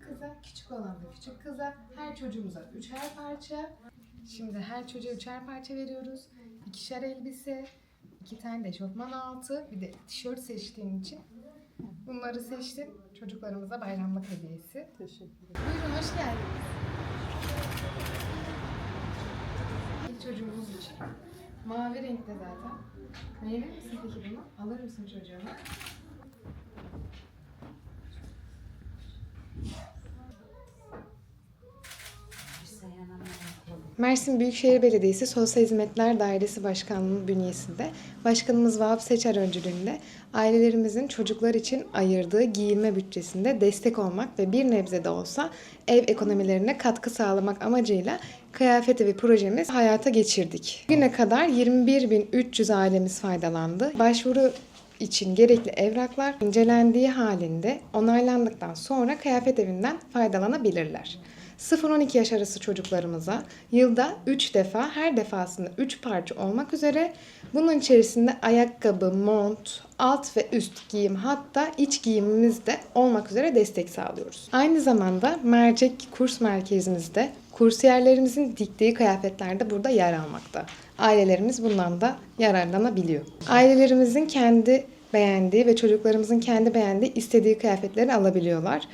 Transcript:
kıza, küçük olan da küçük kıza, her çocuğumuza üçer parça. Şimdi her çocuğa üçer parça veriyoruz. İkişer elbise, iki tane de eşofman altı, bir de tişört seçtiğim için bunları seçtim. Çocuklarımıza bayramlık hediyesi. Teşekkür ederim. Buyurun hoş geldiniz. İlk çocuğumuz için. Mavi renkte zaten. Beğenir misin peki bunu? Alır mısın çocuğunu? Mersin Büyükşehir Belediyesi Sosyal Hizmetler Dairesi Başkanlığı bünyesinde Başkanımız Vahap Seçer öncülüğünde ailelerimizin çocuklar için ayırdığı giyinme bütçesinde destek olmak ve bir nebze de olsa ev ekonomilerine katkı sağlamak amacıyla kıyafet evi projemiz hayata geçirdik. Bugüne kadar 21.300 ailemiz faydalandı. Başvuru için gerekli evraklar incelendiği halinde onaylandıktan sonra kıyafet evinden faydalanabilirler. 0-12 yaş arası çocuklarımıza yılda 3 defa her defasında 3 parça olmak üzere bunun içerisinde ayakkabı, mont, alt ve üst giyim hatta iç giyimimiz de olmak üzere destek sağlıyoruz. Aynı zamanda mercek kurs merkezimizde kursiyerlerimizin diktiği kıyafetler de burada yer almakta. Ailelerimiz bundan da yararlanabiliyor. Ailelerimizin kendi beğendiği ve çocuklarımızın kendi beğendiği istediği kıyafetleri alabiliyorlar.